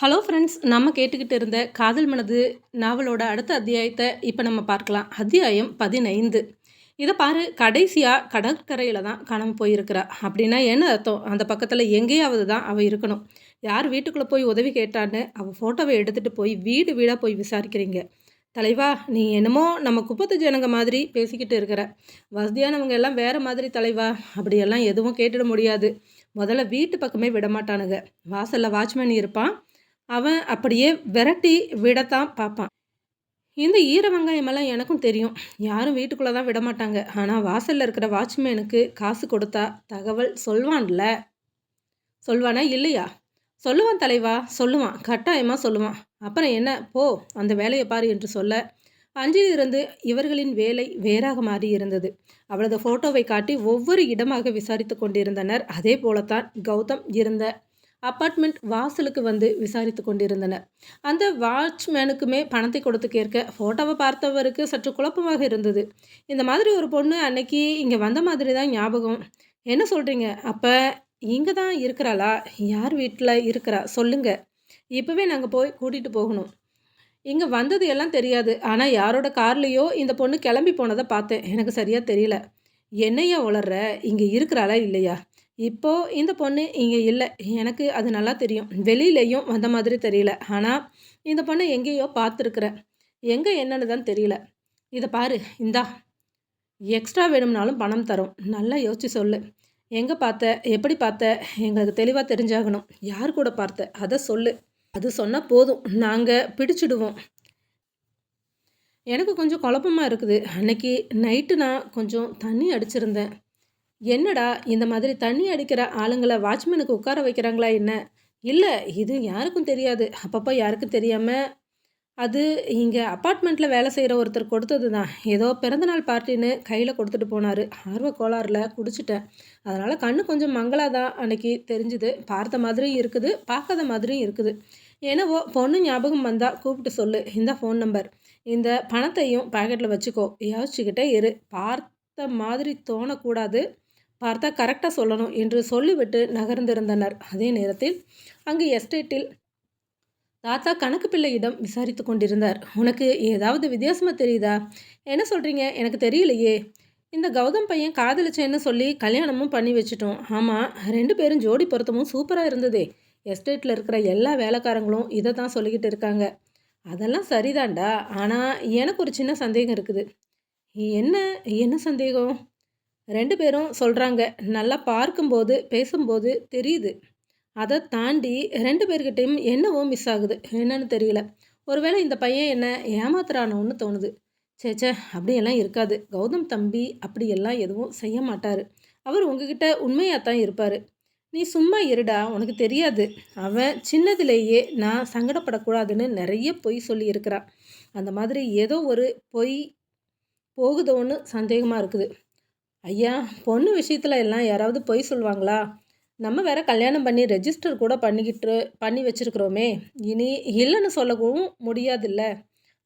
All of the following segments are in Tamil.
ஹலோ ஃப்ரெண்ட்ஸ் நம்ம கேட்டுக்கிட்டு இருந்த காதல் மனது நாவலோட அடுத்த அத்தியாயத்தை இப்போ நம்ம பார்க்கலாம். அத்தியாயம் பதினைந்து. இதை பாரு கடைசியாக கடற்கரையில் தான் காணாமல் போயிருக்கிறா. அப்படின்னா என்ன அர்த்தம்? அந்த பக்கத்தில் எங்கேயாவது தான் அவள் இருக்கணும். யார் வீட்டுக்குள்ளே போய் உதவி கேட்டான்னு அவள் ஃபோட்டோவை எடுத்துகிட்டு போய் வீடு வீடாக போய் விசாரிக்கிறீங்க. தலைவா நீ என்னமோ நம்ம குப்பத்து ஜனங்க மாதிரி பேசிக்கிட்டு இருக்கிற. வசதியானவங்க எல்லாம் வேறு மாதிரி தலைவா. அப்படியெல்லாம் எதுவும் கேட்டுட முடியாது. முதல்ல வீட்டு பக்கமே விடமாட்டானுங்க. வாசலில் வாட்ச்மேன் இருப்பான். அவன் அப்படியே விரட்டி விடத்தான் பார்ப்பான். இந்த ஈர வெங்காயமெல்லாம் எனக்கும் தெரியும். யாரும் வீட்டுக்குள்ளே தான் விட மாட்டாங்க ஆனால் வாசலில் இருக்கிற வாட்ச்மேனுக்கு காசு கொடுத்தா தகவல் சொல்வான்ல. சொல்வானா இல்லையா? சொல்லுவான் தலைவா சொல்லுவான். கட்டாயமாக சொல்லுவான். அப்புறம் என்ன? போ அந்த வேலையை பாரு என்று சொல்ல அஞ்சிலிருந்து இவர்களின் வேலை வேறாக மாறி இருந்தது. அவளது ஃபோட்டோவை காட்டி ஒவ்வொரு இடமாக விசாரித்து கொண்டிருந்தனர். அதே போலத்தான் கௌதம் இருந்த அப்பார்ட்மெண்ட் வாசலுக்கு வந்து விசாரித்து கொண்டிருந்தனர். அந்த வாட்ச்மேனுக்குமே பணத்தை கொடுத்து கேட்க ஃபோட்டோவை பார்த்தவருக்கு சற்று குழப்பமாக இருந்தது. இந்த மாதிரி ஒரு பொண்ணு அன்னைக்கு இங்கே வந்த மாதிரி தான் ஞாபகம். என்ன சொல்கிறீங்க அப்போ இங்கே தான் இருக்கிறாளா? யார் வீட்டில் இருக்கிறா? சொல்லுங்க. இப்போவே நாங்கள் போய் கூட்டிகிட்டு போகணும். இங்கே வந்தது எல்லாம் தெரியாது. ஆனால் யாரோட கார்லேயோ இந்த பொண்ணு கிளம்பி போனதை பார்த்தேன். எனக்கு சரியாக தெரியல. என்னையா உளர்ற? இங்கே இருக்கிறாளா இல்லையா? இப்போது இந்த பொண்ணு இங்கே இல்லை. எனக்கு அது நல்லா தெரியும். வெளியிலையும் வந்த மாதிரி தெரியல. ஆனால் இந்த பொண்ணை எங்கேயோ பார்த்துருக்குறேன் எங்கே என்னன்னு தான் தெரியல. இதை பாரு இந்தா. எக்ஸ்ட்ரா வேணும்னாலும் பணம் தரும். நல்லா யோசிச்சு சொல்லு. எங்கே பார்த்த? எப்படி பார்த்த? எங்களுக்கு தெளிவாக தெரிஞ்சாகணும். யார் கூட பார்த்த? அதை சொல்லு. அது சொன்னால் போதும். நாங்கள் பிடிச்சிடுவோம். எனக்கு கொஞ்சம் குழப்பமாக இருக்குது. அன்னைக்கு நைட்டு நான் கொஞ்சம் தண்ணி அடிச்சிருந்தேன். என்னடா இந்த மாதிரி தண்ணி அடிக்கிற ஆளுங்களை வாட்ச்மேனுக்கு உட்கார வைக்கிறாங்களா என்ன? இல்லை இது யாருக்கும் தெரியாது. அப்பப்போ யாருக்கும் தெரியாமல் அது இங்கே அப்பார்ட்மெண்ட்டில் வேலை செய்கிற ஒருத்தர் கொடுத்தது தான் ஏதோ பிறந்தநாள் பார்ட்டின்னு கையில் கொடுத்துட்டு போனார். ஆர்வ கோளாறில் குடிச்சிட்டேன். அதனால் கண்ணு கொஞ்சம் மங்களாக தான் அன்னைக்கு தெரிஞ்சுது. பார்த்த மாதிரியும் இருக்குது பார்க்காத மாதிரியும் இருக்குது. என்னவோ பொண்ணு ஞாபகம் வந்தால் கூப்பிட்டு சொல்லு. இந்த ஃபோன் நம்பர் இந்த பணத்தையும் பாக்கெட்டில் வச்சுக்கோ. யோசிச்சுக்கிட்டே இரு. பார்த்த மாதிரி தோணக்கூடாது. பார்த்தா கரெக்டாக சொல்லணும் என்று சொல்லிவிட்டு நகர்ந்திருந்தனர். அதே நேரத்தில் அங்கு எஸ்டேட்டில் தாத்தா கணக்கு பிள்ளையிடம் விசாரித்து கொண்டிருந்தார். உனக்கு ஏதாவது வித்தியாசமாக தெரியுதா? என்ன சொல்கிறீங்க எனக்கு தெரியலையே. இந்த கௌதம் பையன் காதலிச்சேன்னு சொல்லி கல்யாணமும் பண்ணி வச்சுட்டோம். ஆமாம் ரெண்டு பேரும் ஜோடி பொருத்தமும் சூப்பராக இருந்ததே. எஸ்டேட்டில் இருக்கிற எல்லா வேலைக்காரங்களும் இதை தான் சொல்லிக்கிட்டு இருக்காங்க. அதெல்லாம் சரிதான்டா. ஆனால் எனக்கு ஒரு சின்ன சந்தேகம் இருக்குது. என்ன? என்ன சந்தேகம்? ரெண்டு பேரும் சொல்கிறாங்க நல்லா பார்க்கும்போது பேசும்போது தெரியுது. அதை தாண்டி ரெண்டு பேர்கிட்டையும் என்னவோ மிஸ் ஆகுது. என்னன்னு தெரியல. ஒருவேளை இந்த பையன் என்ன ஏமாத்துறானோன்னு தோணுது. சேச்சே அப்படியெல்லாம் இருக்காது. கௌதம் தம்பி அப்படியெல்லாம் எதுவும் செய்ய மாட்டார். அவர் உங்ககிட்ட உண்மையாக தான் இருப்பார். நீ சும்மா இருடா உனக்கு தெரியாது. அவன் சின்னதுலேயே நான் சங்கடப்படக்கூடாதுன்னு நிறைய பொய் சொல்லியிருக்கிறான் அந்த மாதிரி ஏதோ ஒரு பொய் போகுதோன்னு சந்தேகமாக இருக்குது. ஐயா பொண்ணு விஷயத்தில் எல்லாம் யாராவது பொய் சொல்லுவாங்களா நம்ம வேற கல்யாணம் பண்ணி ரெஜிஸ்டர் கூட பண்ணிக்கிட்டு பண்ணி வச்சுருக்குறோமே. இனி இல்லைன்னு சொல்லவும் முடியாதுல்ல.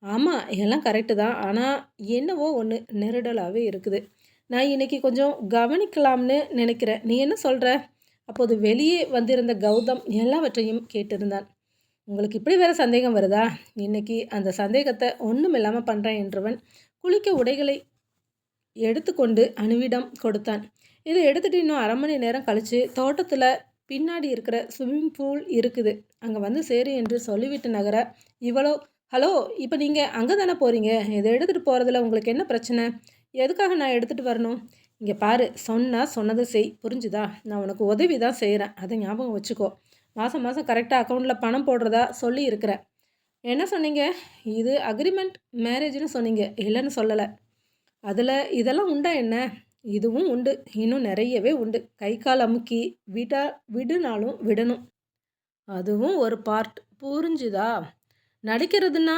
ஆமாம் எல்லாம் கரெக்டு தான். ஆனால் என்னவோ ஒன்று நெருடலாகவே இருக்குது. நான் இன்றைக்கி கொஞ்சம் கவனிக்கலாம்னு நினைக்கிறேன். நீ என்ன சொல்கிற அப்போது வெளியே வந்திருந்த கௌதம் எல்லாவற்றையும் கேட்டிருந்தான். உங்களுக்கு இப்படி வேறு சந்தேகம் வருதா? இன்னைக்கு அந்த சந்தேகத்தை ஒன்றும் இல்லாமல் பண்ணுறேன் என்றவன் குளிக்க உடைகளை எடுத்துக்கொண்டு அணுவிடம் கொடுத்தான். இதை எடுத்துகிட்டு இன்னும் அரை மணி நேரம் கழித்து தோட்டத்தில் பின்னாடி இருக்கிற ஸ்விம்மிங் பூல் இருக்குது. அங்கே வந்து சேரு என்று சொல்லிவிட்டு நகர இவ்வளோ ஹலோ இப்போ நீங்கள் அங்கே தானே போகிறீங்க இதை எடுத்துகிட்டு போகிறதுல உங்களுக்கு என்ன பிரச்சனை? எதுக்காக நான் எடுத்துகிட்டு வரணும்? இங்கே பாரு சொன்னால் சொன்னதை செய். புரிஞ்சுதா? நான் உனக்கு உதவி தான் செய்கிறேன் அதை ஞாபகம் வச்சுக்கோ. மாதம் மாதம் கரெக்டாக அக்கௌண்ட்டில் பணம் போடுறதா சொல்லி இருக்கிறேன் என்ன சொன்னீங்க? இது அக்ரிமெண்ட் மேரேஜ்னு சொன்னீங்க. இல்லைன்னு சொல்லலை. அதில் இதெல்லாம் உண்டா என்ன? இதுவும் உண்டு. இன்னும் நிறையவே உண்டு. கை கால் அமுக்கி விடா விடுனாலும் விடணும். அதுவும் ஒரு பார்ட் புரிஞ்சுதா? நடிக்கிறதுனா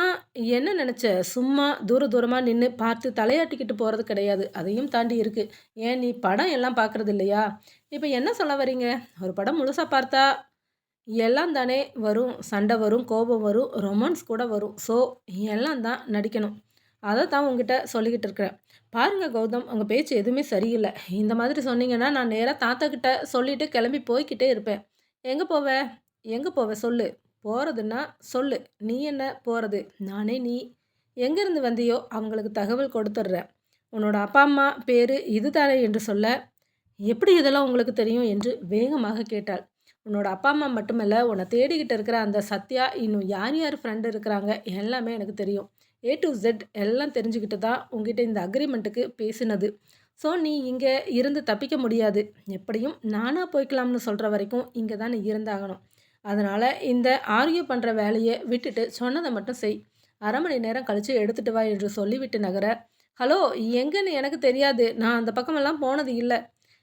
என்ன நினச்ச? சும்மா தூர தூரமாக நின்று பார்த்து தலையாட்டிக்கிட்டு போகிறது கிடையாது. அதையும் தாண்டி இருக்குது ஏன் நீ படம் எல்லாம் பார்க்குறது இல்லையா? இப்போ என்ன சொல்ல வரீங்க ஒரு படம் முழுசாக பார்த்தா எல்லாம் தானே வரும். சண்டை வரும் கோபம் வரும் ரொமான்ஸ் கூட வரும். ஸோ எல்லாம் தான் நடிக்கணும். அதை தான் உங்ககிட்ட சொல்லிக்கிட்டு இருக்கிறேன். பாருங்கள் கௌதம் உங்கள் பேச்சு எதுவுமே சரியில்லை. இந்த மாதிரி சொன்னீங்கன்னா நான் நேராக தாத்தா கிட்ட சொல்லிவிட்டு கிளம்பி போய்கிட்டே இருப்பேன். எங்கே போவ? எங்கே போவ சொல்லு. போகிறதுன்னா சொல்லு. நீ என்ன போகிறது நானே நீ. எங்கேருந்து வந்தியோ அவங்களுக்கு தகவல் கொடுத்துட்றேன். உன்னோட அப்பா அம்மா பேர் இதுதானே என்று சொல்ல எப்படி இதெல்லாம் உங்களுக்கு தெரியும்? என்று வேகமாக கேட்டாள். உன்னோட அப்பா அம்மா மட்டுமல்ல உன்னை தேடிக்கிட்டு இருக்கிற அந்த சத்யா இன்னும் யார் யார் ஃப்ரெண்டு இருக்கிறாங்க? எல்லாமே எனக்கு தெரியும். ஏ டு ஜெட் எல்லாம் தெரிஞ்சுக்கிட்டு தான் உங்ககிட்ட இந்த அக்ரிமெண்ட்டுக்கு பேசினது. ஸோ நீ இங்கே இருந்து தப்பிக்க முடியாது. எப்படியும் நானாக போய்க்கலாம்னு சொல்கிற வரைக்கும் இங்கே தான் நீ இருந்தாகணும். அதனால் இந்த ஆர்கியூ பண்ணுற வேலையை விட்டுட்டு சொன்னதை மட்டும் செய். அரை மணி நேரம் கழித்து எடுத்துகிட்டு வா என்று சொல்லிவிட்டு நகர ஹலோ எங்கன்னு எனக்கு தெரியாது. நான் அந்த பக்கமெல்லாம் போனது இல்லை.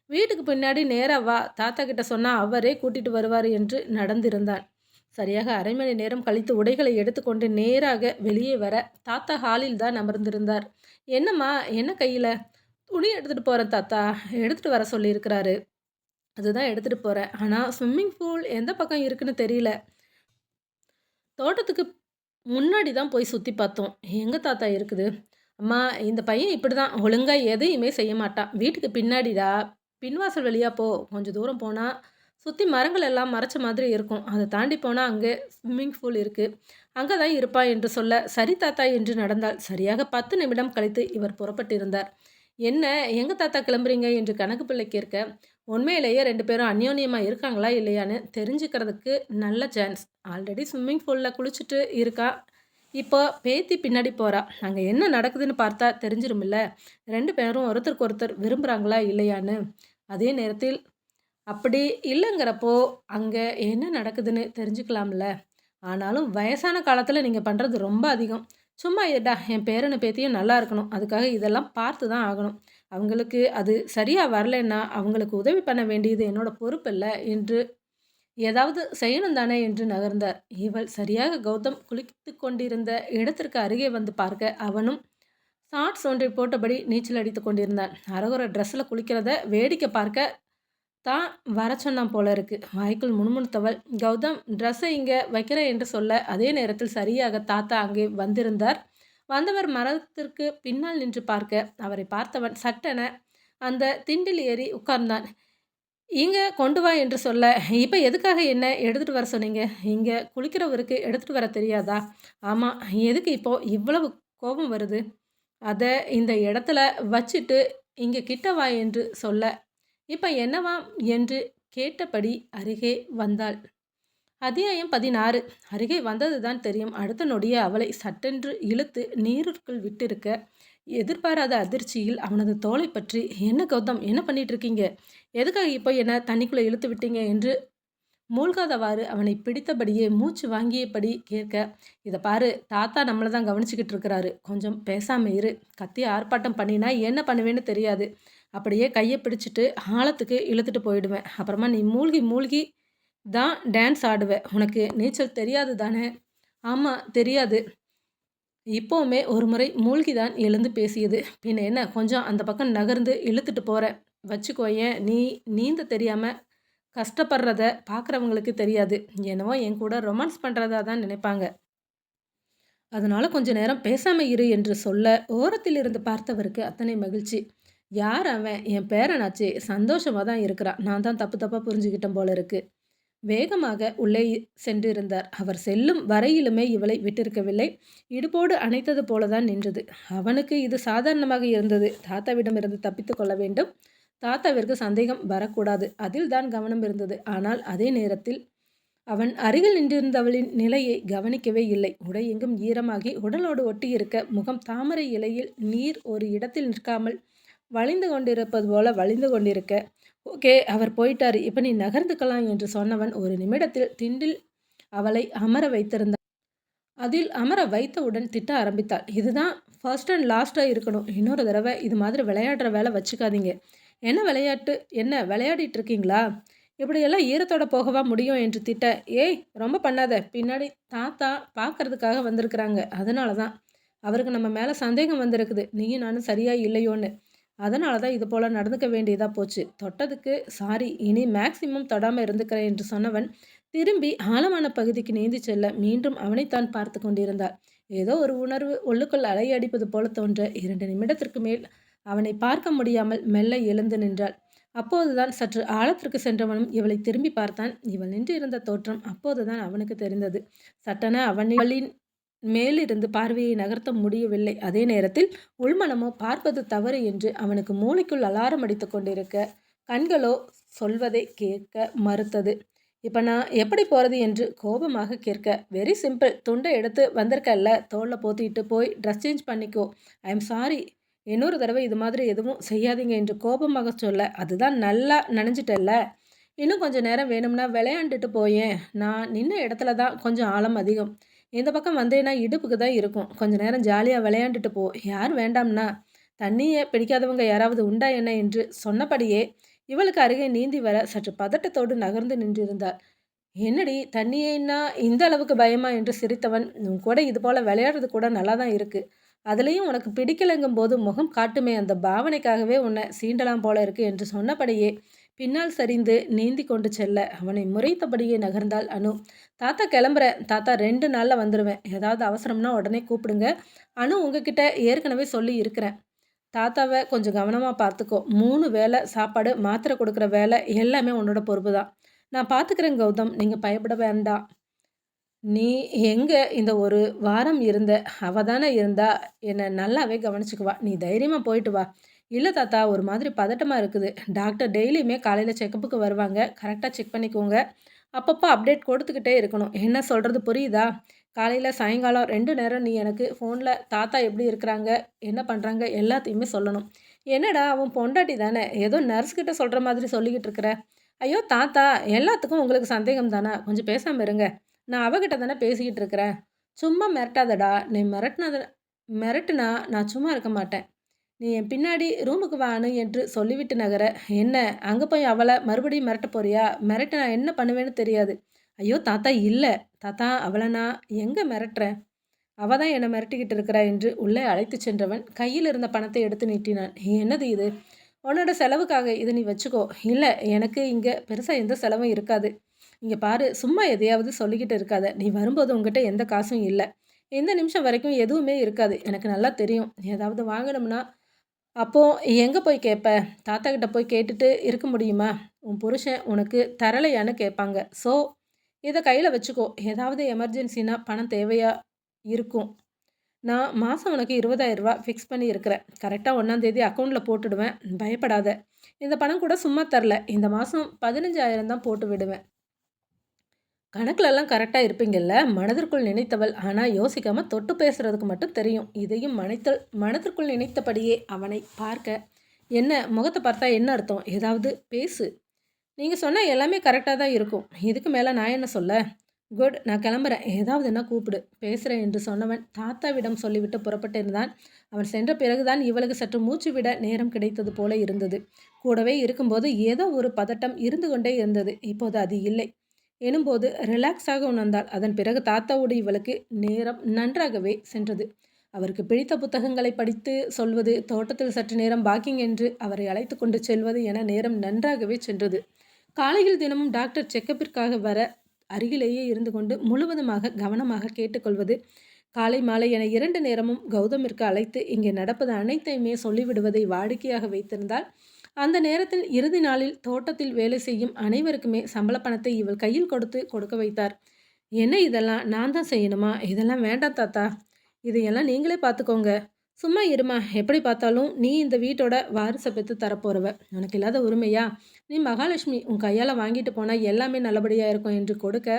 வீட்டுக்கு பின்னாடி நேராக வா. தாத்தா கிட்ட சொன்னால் அவரே கூட்டிகிட்டு வருவார் என்று நடந்திருந்தான். சரியாக அரை மணி நேரம் கழித்து உடைகளை எடுத்துக்கொண்டு நேராக வெளியே வர தாத்தா ஹாலில் தான் அமர்ந்திருந்தார். என்னம்மா என்ன கையில்? துணி எடுத்துகிட்டு போகிறேன் தாத்தா. எடுத்துகிட்டு வர சொல்லியிருக்கிறாரு. அதுதான் எடுத்துகிட்டு போகிறேன் ஆனால் ஸ்விம்மிங் பூல் எந்த பக்கம் இருக்குன்னு தெரியல. தோட்டத்துக்கு முன்னாடி தான் போய் சுற்றி பார்த்தோம். எங்கள் தாத்தா இருக்குது? அம்மா இந்த பையன் இப்படி தான் ஒழுங்காக எதையுமே செய்ய மாட்டான். வீட்டுக்கு பின்னாடிடா. பின்வாசல் வழியாக போ. கொஞ்சம் தூரம் போனால் சுற்றி மரங்கள் எல்லாம் மறைச்ச மாதிரி இருக்கும். அதை தாண்டி போனால் அங்கே ஸ்விம்மிங் பூல் இருக்குது அங்கே தான் இருப்பா என்று சொல்ல சரி தாத்தா என்று நடந்தால் சரியாக பத்து நிமிடம் கழித்து இவர் புறப்பட்டிருந்தார். என்ன எங்கள் தாத்தா கிளம்புறீங்க? என்று கணக்கு பிள்ளை கேட்க உண்மையிலேயே ரெண்டு பேரும் அந்யோன்யமாக இருக்காங்களா இல்லையான்னு தெரிஞ்சுக்கிறதுக்கு நல்ல சான்ஸ் ஆல்ரெடி ஸ்விம்மிங் பூலில் குளிச்சுட்டு இருக்கா? இப்போ பேத்தி பின்னாடி போகிறா அங்கே என்ன நடக்குதுன்னு பார்த்தா தெரிஞ்சிருமில்ல ரெண்டு பேரும் ஒருத்தருக்கு ஒருத்தர் விரும்புகிறாங்களா இல்லையான்னு. அதே நேரத்தில் அப்படி இல்லைங்கிறப்போ அங்கே என்ன நடக்குதுன்னு தெரிஞ்சுக்கலாம்ல. ஆனாலும் வயசான காலத்தில் நீங்கள் பண்ணுறது ரொம்ப அதிகம். சும்மா இருடா என் பேரனை பேத்தியும் நல்லா இருக்கணும். அதுக்காக இதெல்லாம் பார்த்து தான் ஆகணும். அவங்களுக்கு அது சரியாக வரலைன்னா அவங்களுக்கு உதவி பண்ண வேண்டியது என்னோட பொறுப்பு இல்லை என்று ஏதாவது செய்யணும் தானே என்று நகர்ந்தார். இவள் சரியாக கௌதம் குளித்து கொண்டிருந்த இடத்திற்கு அருகே வந்து பார்க்க அவனும் ஷார்ட்ஸ் ஒன்றை போட்டபடி நீச்சல் அடித்து கொண்டிருந்தான். அரகுற ட்ரெஸ்ஸில் குளிக்கிறத வேடிக்கை பார்க்க தான் வர சொன்னான் போல இருக்கு. வாய்க்குள் முணுமுணுத்தவள் கௌதம் ட்ரெஸ்ஸை இங்கே வைக்கிறேன் என்று சொல்ல அதே நேரத்தில் சரியாக தாத்தா அங்கே வந்திருந்தார். வந்தவர் மரத்திற்கு பின்னால் நின்று பார்க்க அவரை பார்த்தவன் சட்டென அந்த திண்டில் ஏறி உட்கார்ந்தான். இங்கே கொண்டு வா என்று சொல்ல இப்போ எதுக்காக என்ன எடுத்துகிட்டு வர சொன்னீங்க? இங்கே குளிக்கிறவருக்கு எடுத்துகிட்டு வர தெரியாதா? ஆமாம் எதுக்கு இப்போது இவ்வளவு கோபம் வருது? அதை இந்த இடத்துல வச்சுட்டு இங்கே கிட்ட வா என்று சொல்ல இப்போ என்னவாம் என்று கேட்டபடி அருகே வந்தாள். அத்தியாயம் பதினாறு. அருகே வந்ததுதான் தெரியும். அடுத்த நொடியே அவளை சட்டென்று இழுத்து நீருக்குள் விட்டிருக்க எதிர்பாராத அதிர்ச்சியில் அவனது தோலை பற்றி என்ன கௌதம்? என்ன பண்ணிட்டு இருக்கீங்க எதுக்காக இப்போ என்ன தண்ணிக்குள்ளே இழுத்து விட்டீங்க? என்று மூழ்காதவாறு அவனை பிடித்தபடியே மூச்சு வாங்கியபடி கேட்க இதை பாரு தாத்தா நம்மளை தான் கவனிச்சுக்கிட்டு இருக்கிறாரு கொஞ்சம் பேசாமல் இரு. கத்தி ஆர்ப்பாட்டம் பண்ணினா என்ன பண்ணுவேன்னு தெரியாது. அப்படியே கையை பிடிச்சிட்டு ஆழத்துக்கு இழுத்துட்டு போயிடுவேன். அப்புறமா நீ மூழ்கி மூழ்கி தான் டான்ஸ் ஆடுவேன் உனக்கு நீச்சல் தெரியாது தானே? ஆமாம் தெரியாது. இப்போவுமே ஒரு முறை மூழ்கி தான் எழுந்து பேசியது. பின்ன என்ன கொஞ்சம் அந்த பக்கம் நகர்ந்து இழுத்துட்டு போகிறேன் வச்சுக்கோயேன் நீ நீந்த தெரியாமல் கஷ்டப்படுறத பார்க்குறவங்களுக்கு தெரியாது. என்னவோ என் கூட ரொமான்ஸ் பண்ணுறதா தான் நினைப்பாங்க. அதனால கொஞ்ச நேரம் பேசாமல் இரு என்று சொல்ல ஓரத்தில் இருந்து பார்த்தவருக்கு அத்தனை மகிழ்ச்சி. யார் அவன்? என் பேரனாச்சு சந்தோஷமாக தான் இருக்கிறான் நான் தான் தப்பு தப்பாக புரிஞ்சுக்கிட்டேன் போல இருக்கு. வேகமாக உள்ளே சென்றிருந்தார். அவர் செல்லும் வரையிலுமே இவளை விட்டிருக்கவில்லை. இடுபோடு அணைத்தது போலதான் நின்றது. அவனுக்கு இது சாதாரணமாக இருந்தது. தாத்தாவிடம் இருந்து தப்பித்து கொள்ள வேண்டும். தாத்தாவிற்கு சந்தேகம் வரக்கூடாது. அதில் தான் கவனம் இருந்தது. ஆனால் அதே நேரத்தில் அவன் அருகில் நின்றிருந்தவளின் நிலையை கவனிக்கவே இல்லை. உடை எங்கும் ஈரமாகி உடலோடு ஒட்டியிருக்க முகம் தாமரை இலையில் நீர் ஒரு இடத்தில் நிற்காமல் வழிந்து கொண்டிருப்பது போல வழிந்து கொண்டிருக்க. ஓகே அவர் போயிட்டார். இப்போ நீ நகர்ந்துக்கலாம் என்று சொன்னவன் ஒரு நிமிடத்தில் திண்டில் அவளை அமர வைத்திருந்தான். அதில் அமர வைத்தவுடன் திட்ட ஆரம்பித்தாள். இதுதான் ஃபர்ஸ்ட் அண்ட் லாஸ்ட்டாக இருக்கணும். இன்னொரு தடவை இது மாதிரி விளையாடுற வேலை வச்சுக்காதீங்க. என்ன விளையாட்டு? என்ன விளையாடிட்டு இருக்கீங்களா? இப்படியெல்லாம் ஈரத்தோட போகவா முடியும்? என்று திட்ட. ஏய் ரொம்ப பண்ணாத. பின்னாடி தாத்தா பார்க்கறதுக்காக வந்திருக்கிறாங்க. அதனால தான் அவருக்கு நம்ம மேலே சந்தேகம் வந்திருக்குது. நீயும் நானும் சரியாக இல்லையோன்னு. அதனால தான் இது போல் நடந்துக்க வேண்டியதாக போச்சு. தொட்டதுக்கு சாரி இனி மேக்சிமம் தொடாமல் இருந்துக்கிறேன் என்று சொன்னவன் திரும்பி ஆழமான பகுதிக்கு நீந்தி செல்ல மீண்டும் அவனைத்தான் பார்த்து கொண்டிருந்தார் ஏதோ ஒரு உணர்வு உள்ளுக்குள் அலையடிப்பது போல தோன்ற இரண்டு நிமிடத்திற்கு மேல் அவனை பார்க்க முடியாமல் மெல்ல எழுந்து நின்றாள். அப்போதுதான் சற்று ஆழத்திற்கு சென்றவனும் இவளை திரும்பி பார்த்தான். இவள் நின்று இருந்த தோற்றம் அப்போதுதான் அவனுக்கு தெரிந்தது. சட்டென அவனின் மேலிருந்து பார்வையை நகர்த்த முடியவில்லை. அதே நேரத்தில் உள்மனமோ பார்ப்பது தவறு என்று அவனுக்கு மூளைக்குள் அலாரம் அடித்து கொண்டிருக்க கண்களோ சொல்வதை கேட்க மறுத்தது. இப்போ நான் எப்படி போகிறது என்று கோபமாக கேட்க வெரி சிம்பிள் துண்டை எடுத்து வந்திருக்கல்ல. தோளில் போத்திட்டு போய் ட்ரெஸ் சேஞ்ச் பண்ணிக்கோ. ஐ எம் சாரி இன்னொரு தடவை இது மாதிரி எதுவும் செய்யாதீங்க என்று கோபமாக சொல்ல அதுதான் நல்லா நினைஞ்சிட்டல்ல. இன்னும் கொஞ்சம் நேரம் வேணும்னா விளையாண்டுட்டு போயேன். நான் நின்ன இடத்துல தான் கொஞ்சம் ஆழம் அதிகம். இந்த பக்கம் வந்தேன்னா இடுப்புக்கு தான் இருக்கும். கொஞ்ச நேரம் ஜாலியாக விளையாண்டுட்டு போ. யார் வேண்டாம்னா? தண்ணியை பிடிக்காதவங்க யாராவது உண்டா என்ன என்று சொன்னபடியே இவளுக்கு அருகே நீந்தி வர சற்று பதட்டத்தோடு நகர்ந்து நின்றிருந்தாள். என்னடி தண்ணியேன்னா இந்த அளவுக்கு பயமா? என்று சிரித்தவன் உன் கூட இது போல விளையாடுறது கூட நல்லா தான் இருக்கு. அதுலேயும் உனக்கு பிடிக்கலைங்கும் போது முகம் காட்டுமே. அந்த பாவனைக்காகவே உன்னை சீண்டலாம் போல இருக்கு என்று சொன்னபடியே பின்னால் சரிந்து நீந்தி கொண்டு செல்ல. அவனை முறைத்தபடியே நகர்ந்தாள் அனு. தாத்தா கிளம்புறேன் தாத்தா ரெண்டு நாளில் வந்துடுவேன் ஏதாவது அவசரம்னா உடனே கூப்பிடுங்க. அனு உங்ககிட்ட ஏற்கனவே சொல்லி இருக்கிறேன். தாத்தாவை கொஞ்சம் கவனமாக பார்த்துக்கோ. மூணு வேலை சாப்பாடு மாத்திரை கொடுக்குற வேலை எல்லாமே உன்னோட பொறுப்பு தான் நான் பார்த்துக்கிறேன் கௌதம். நீங்கள் பயப்பட வேண்டாம் நீ எங்கே இந்த ஒரு வாரம் இருந்த? அவ தானே இருந்தா? என்னை நல்லாவே கவனிச்சுக்குவா. நீ தைரியமாக போயிட்டு வா. இல்லை தாத்தா ஒரு மாதிரி பதட்டமாக இருக்குது. டாக்டர் டெய்லியுமே காலையில் செக்கப்புக்கு வருவாங்க. கரெக்டாக செக் பண்ணிக்கோங்க. அப்பப்போ அப்டேட் கொடுத்துக்கிட்டே இருக்கணும். என்ன சொல்கிறது புரியுதா? காலையில் சாயங்காலம் ரெண்டு நேரம் நீ எனக்கு ஃபோனில் தாத்தா எப்படி இருக்கிறாங்க? என்ன பண்ணுறாங்க எல்லாத்தையுமே சொல்லணும். என்னடா அவன் பொண்டாட்டி தானே? ஏதோ நர்ஸ்கிட்ட சொல்கிற மாதிரி சொல்லிக்கிட்டு இருக்கிற. ஐயோ தாத்தா எல்லாத்துக்கும் உங்களுக்கு சந்தேகம் தானே? கொஞ்சம் பேசாமல் இருங்க. நான் அவகிட்ட தானே பேசிக்கிட்டு இருக்கிறேன். சும்மா மிரட்டாதடா. நீ மிரட்டினத மிரட்டுனா நான் சும்மா இருக்க மாட்டேன். நீ என் பின்னாடி ரூமுக்கு வானு என்று சொல்லிவிட்டு நகர என்ன அங்கே போய் அவளை மறுபடியும் மிரட்ட போறியா? மிரட்ட நான் என்ன பண்ணுவேன்னு தெரியாது. ஐயோ தாத்தா இல்லை. தாத்தா அவளை நான் எங்கே மிரட்டுறேன்? அவள் தான் என்னை மிரட்டிக்கிட்டு இருக்கிறா என்று உள்ளே அழைத்து சென்றவன் கையில் இருந்த பணத்தை எடுத்து நீட்டினான். என்னது இது? உன்னோட செலவுக்காக இதை நீ வச்சுக்கோ. இல்லை எனக்கு இங்கே பெருசாக எந்த செலவும் இருக்காது. இங்கே பாரு சும்மா எதையாவது சொல்லிக்கிட்டு இருக்காத. நீ வரும்போது உங்ககிட்ட எந்த காசும் இல்லை. இந்த நிமிஷம் வரைக்கும் எதுவுமே இருக்காது. எனக்கு நல்லா தெரியும். ஏதாவது வாங்கணும்னா அப்போது எங்கே போய் கேட்ப தாத்தா கிட்ட போய் கேட்டுட்டு இருக்க முடியுமா? உன் புருஷன் உனக்கு தரலையான்னு கேட்பாங்க. ஸோ இதை கையில் வச்சுக்கோ. ஏதாவது எமர்ஜென்சினா பணம் தேவையாக இருக்கும். நான் மாதம் உனக்கு இருபதாயிரரூபா ஃபிக்ஸ் பண்ணி இருக்கிறேன். கரெக்டாக ஒன்றாந்தேதி அக்கௌண்ட்டில் போட்டுடுவேன். பயப்படாத. இந்த பணம் கூட சும்மா தரல. இந்த மாதம் பதினஞ்சாயிரம் தான் போட்டு விடுவேன். கணக்கிலெல்லாம் கரெக்டாக இருப்பீங்கல்ல? மனதிற்குள் நினைத்தவள் ஆனால் யோசிக்காமல் தொட்டு பேசுகிறதுக்கு மட்டும் தெரியும். இதையும் மனைத்தல் மனதிற்குள் நினைத்தபடியே அவனை பார்க்க. என்ன? முகத்தை பார்த்தா என்ன அர்த்தம்? ஏதாவது பேசு. நீங்கள் சொன்னால் எல்லாமே கரெக்டாக தான் இருக்கும். இதுக்கு மேலே நான் என்ன சொல்ல? குட் நான் கிளம்புறேன். ஏதாவது என்ன கூப்பிடு. பேசுகிறேன் என்று சொன்னவன் தாத்தாவிடம் சொல்லிவிட்டு புறப்பட்டிருந்தான் அவன் சென்ற பிறகுதான் இவளுக்கு சற்று மூச்சு விட நேரம் கிடைத்தது போல இருந்தது. கூடவே இருக்கும்போது ஏதோ ஒரு பதட்டம் இருந்து கொண்டே இருந்தது. இப்போது அது இல்லை. எனும்போது ரிலாக்ஸாக உணர்ந்தாள். அதன் பிறகு தாத்தாவோடு இவளுக்கு நேரம் நன்றாகவே சென்றது. அவருக்கு பிடித்த புத்தகங்களை படித்து சொல்வது தோட்டத்தில் சற்று நேரம் பாக்கிங் என்று அவரை அழைத்து கொண்டு செல்வது என நேரம் நன்றாகவே சென்றது. காலையில் தினமும் டாக்டர் செக்கப்பிற்காக வர அருகிலேயே இருந்து கொண்டு முழுவதுமாக கவனமாக கேட்டுக்கொள்வது காலை மாலை என இரண்டு நேரமும் கௌதமிற்கு அழைத்து இங்கே நடப்பது அனைத்தையுமே சொல்லிவிடுவதை வாடிக்கையாக வைத்திருந்தால் அந்த நேரத்தில் இறுதி நாளில் தோட்டத்தில் வேலை செய்யும் அனைவருக்குமே சம்பள பணத்தை இவள் கையில் கொடுத்து கொடுக்க வைத்தார். என்ன இதெல்லாம்? நான் தான் செய்யணுமா? இதெல்லாம் வேண்டாம் தாத்தா. இதையெல்லாம் நீங்களே பார்த்துக்கோங்க. சும்மா இருமா. எப்படி பார்த்தாலும் நீ இந்த வீட்டோட வாரிசை பெற்று தரப்போறவ. உனக்கு இல்லாத உரிமையா? நீ மகாலட்சுமி உன் கையால் வாங்கிட்டு போனால் எல்லாமே நல்லபடியாக இருக்கும் என்று கொடுக்க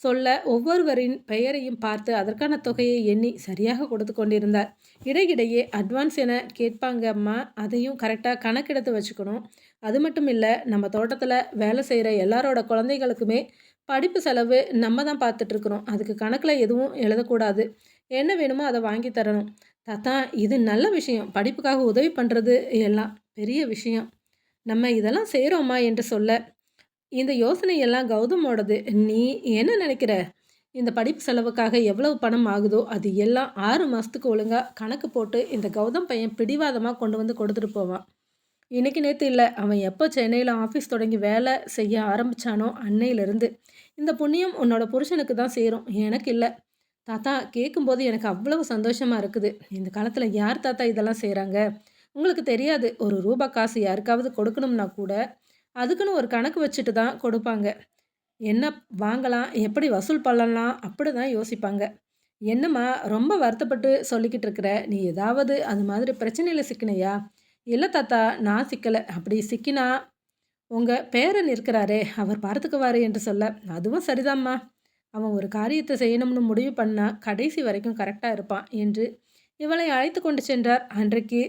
சொல்ல ஒவ்வொருவரின் பெயரையும் பார்த்து அதற்கான தொகையை எண்ணி சரியாக கொடுத்து கொண்டிருந்தார். இடையிடையே அட்வான்ஸ் என கேட்பாங்க அம்மா அதையும் கரெக்டாக கணக்கெடுத்து வச்சுக்கணும். அது மட்டும் இல்லை நம்ம தோட்டத்தில் வேலை செய்கிற எல்லாரோட குழந்தைகளுக்குமே படிப்பு செலவு நம்ம தான் பார்த்துட்ருக்குறோம் அதுக்கு கணக்கில் எதுவும் எழுதக்கூடாது. என்ன வேணுமோ அதை வாங்கி தரணும். தாத்தா இது நல்ல விஷயம். படிப்புக்காக உதவி பண்ணுறது எல்லாம் பெரிய விஷயம். நம்ம இதெல்லாம் செய்கிறோமா என்று சொல்ல இந்த யோசனையெல்லாம் கௌதமோடது. நீ என்ன நினைக்கிற? இந்த படிப்பு செலவுக்காக எவ்வளவு பணம் ஆகுதோ அது எல்லாம் ஆறு மாதத்துக்கு ஒழுங்காக கணக்கு போட்டு இந்த கௌதம் பையன் பிடிவாதமாக கொண்டு வந்து கொடுத்துட்டு போவான். இன்றைக்கி நேற்று இல்லை. அவன் எப்போ சென்னையில் ஆஃபீஸ் தொடங்கி வேலை செய்ய ஆரம்பித்தானோ அன்னையிலேருந்து. இந்த புண்ணியம் உன்னோட புருஷனுக்கு தான் சேரும். எனக்கு இல்லை. தாத்தா கேட்கும்போது எனக்கு அவ்வளவு சந்தோஷமாக இருக்குது. இந்த காலத்தில் யார் தாத்தா இதெல்லாம் செய்கிறாங்க உங்களுக்கு தெரியாது. ஒரு ரூபா காசு யாருக்காவது கொடுக்கணும்னா கூட அதுக்குன்னு ஒரு கணக்கு வச்சுட்டு தான் கொடுப்பாங்க. என்ன வாங்கலாம் எப்படி வசூல் பண்ணலாம் அப்படி தான் யோசிப்பாங்க. என்னம்மா ரொம்ப வருத்தப்பட்டு சொல்லிக்கிட்டு இருக்கிற நீ ஏதாவது அது மாதிரி பிரச்சனையில் சிக்கினையா? இல்லை தாத்தா நான் சிக்கலை. அப்படி சிக்கினா உங்கள் பேரன் இருக்கிறாரே அவர் பார்த்துக்குவாரு என்று சொல்ல அதுவும் சரிதாம்மா. அவன் ஒரு காரியத்தை செய்யணும்னு முடிவு பண்ணால் கடைசி வரைக்கும் கரெக்டாக இருப்பான் என்று இவளை அழைத்து கொண்டு சென்றார். அன்றைக்கு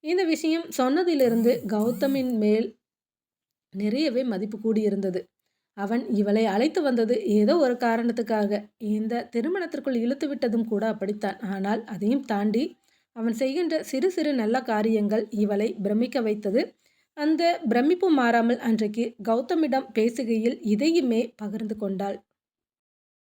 இந்த விஷயம் சொன்னதிலிருந்து கௌதமின் மேல் நிறையவே மதிப்பு கூடியிருந்தது. அவன் இவளை அழைத்து வந்தது ஏதோ ஒரு காரணத்துக்காக. இந்த திருமணத்திற்குள் இழுத்து விட்டதும் கூட அப்படித்தான். ஆனால் அதையும் தாண்டி அவன் செய்கின்ற சிறு சிறு நல்ல காரியங்கள் இவளை பிரமிக்க வைத்தது. அந்த பிரமிப்பு மாறாமல் அன்றைக்கு கௌதமிடம் பேசுகையில் இதையுமே பகிர்ந்து கொண்டாள்.